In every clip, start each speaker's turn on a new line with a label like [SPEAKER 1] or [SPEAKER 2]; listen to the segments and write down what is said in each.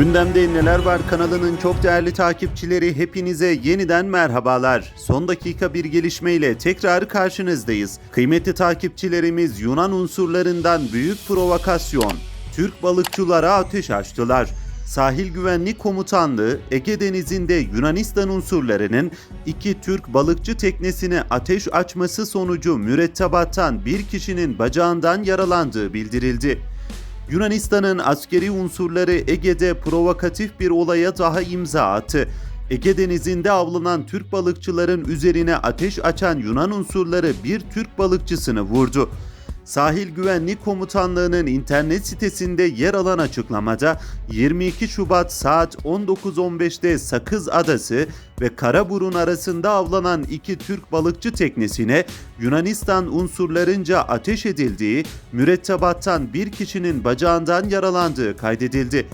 [SPEAKER 1] Gündemde Neler Var kanalının çok değerli takipçileri hepinize yeniden merhabalar. Son dakika bir gelişmeyle tekrar karşınızdayız. Kıymetli takipçilerimiz Yunan unsurlarından büyük provokasyon. Türk balıkçılara ateş açtılar. Sahil Güvenlik Komutanlığı Ege Denizi'nde Yunanistan unsurlarının iki Türk balıkçı teknesine ateş açması sonucu mürettebattan bir kişinin bacağından yaralandığı bildirildi. Yunanistan'ın askeri unsurları Ege'de provokatif bir olaya daha imza attı. Ege Denizi'nde avlanan Türk balıkçıların üzerine ateş açan Yunan unsurları bir Türk balıkçısını vurdu. Sahil Güvenlik Komutanlığı'nın internet sitesinde yer alan açıklamada 22 Şubat saat 19.15'te Sakız Adası ve Karaburun arasında avlanan iki Türk balıkçı teknesine Yunanistan unsurlarınca ateş edildiği, mürettebattan bir kişinin bacağından yaralandığı kaydedildi.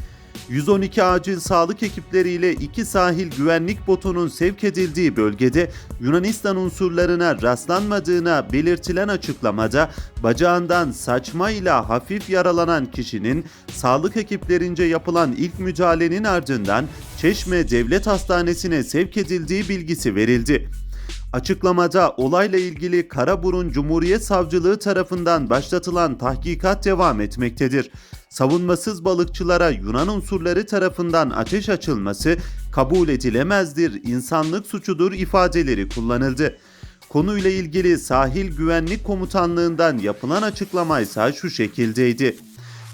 [SPEAKER 1] 112 acil sağlık ekipleriyle iki sahil güvenlik botunun sevk edildiği bölgede Yunanistan unsurlarına rastlanmadığına belirtilen açıklamada bacağından saçmayla hafif yaralanan kişinin sağlık ekiplerince yapılan ilk müdahalenin ardından Çeşme Devlet Hastanesi'ne sevk edildiği bilgisi verildi. Açıklamada olayla ilgili Karaburun Cumhuriyet Savcılığı tarafından başlatılan tahkikat devam etmektedir. Savunmasız balıkçılara Yunan unsurları tarafından ateş açılması kabul edilemezdir, insanlık suçudur ifadeleri kullanıldı. Konuyla ilgili Sahil Güvenlik Komutanlığından yapılan açıklama ise şu şekildeydi.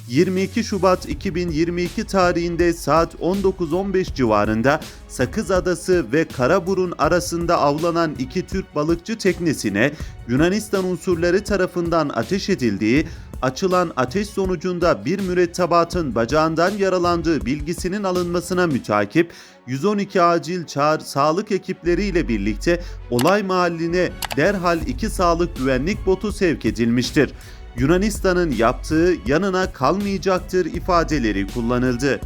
[SPEAKER 1] 22 Şubat 2022 tarihinde saat 19.15 civarında Sakız Adası ve Karaburun arasında avlanan iki Türk balıkçı teknesine Yunanistan unsurları tarafından ateş edildiği, açılan ateş sonucunda bir mürettebatın bacağından yaralandığı bilgisinin alınmasına mütakip 112 acil çağrı sağlık ekipleriyle birlikte olay mahalline derhal iki sağlık güvenlik botu sevk edilmiştir. Yunanistan'ın yaptığı yanına kalmayacaktır ifadeleri kullanıldı.